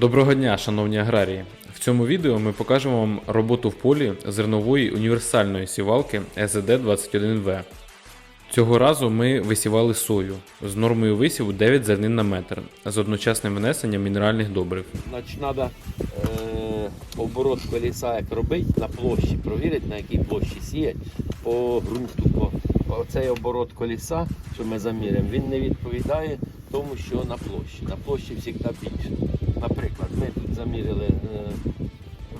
Доброго дня, шановні аграрії! В цьому відео ми покажемо вам роботу в полі зернової універсальної сівалки СЗД-21В. Цього разу ми висівали сою з нормою висіву 9 зернин на метр з одночасним внесенням мінеральних добрив. Значить, треба е, оборот колеса як робити на площі, провірити, на якій площі сіять по ґрунту. Оцей оборот колеса, що ми заміряємо, він не відповідає тому, що на площі. На площі завжди більше. Наприклад, е,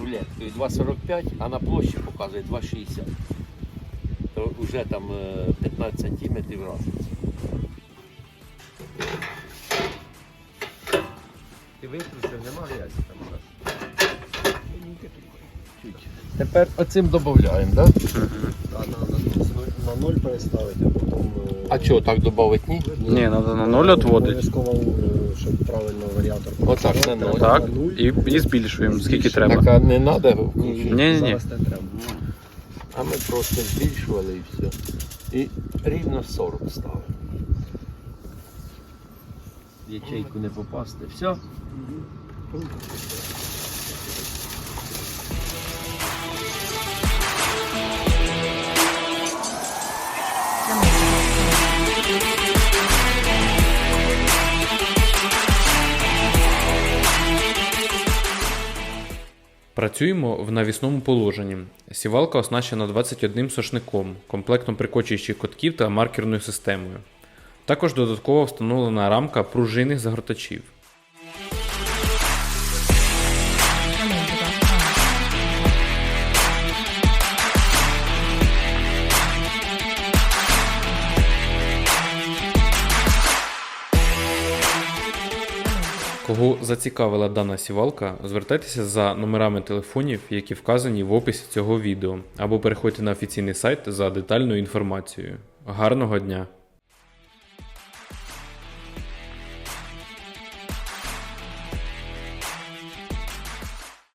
рулеткою 2,45, а на площі показує 2,60. То вже там е, 15 сантиметрів разниця. Ти виключив, нема грязі там у нас. Тепер оцим додаємо, так? Да? А на, ноль переставити, а потім. е, А чого так додати? Ні? Ні, треба на ноль відводити. Обов'язково, е, щоб правильно варіатор. Отак, на ноль. Так, на нуль. і, і збільшуємо, скільки треба. Так а не треба. Ні, ні, Ні-ні-ні. зараз не треба. А ми просто збільшували і все. І рівно 40 ставимо. В Ячейку не попасти. Все. Працюємо в навісному положенні. Сівалка оснащена 21 сошником, комплектом прикочуючих котків та маркерною системою. Також додатково встановлена рамка пружинних загортачів. Кого зацікавила дана сівалка, звертайтеся за номерами телефонів, які вказані в описі цього відео, або переходьте на офіційний сайт за детальною інформацією. Гарного дня!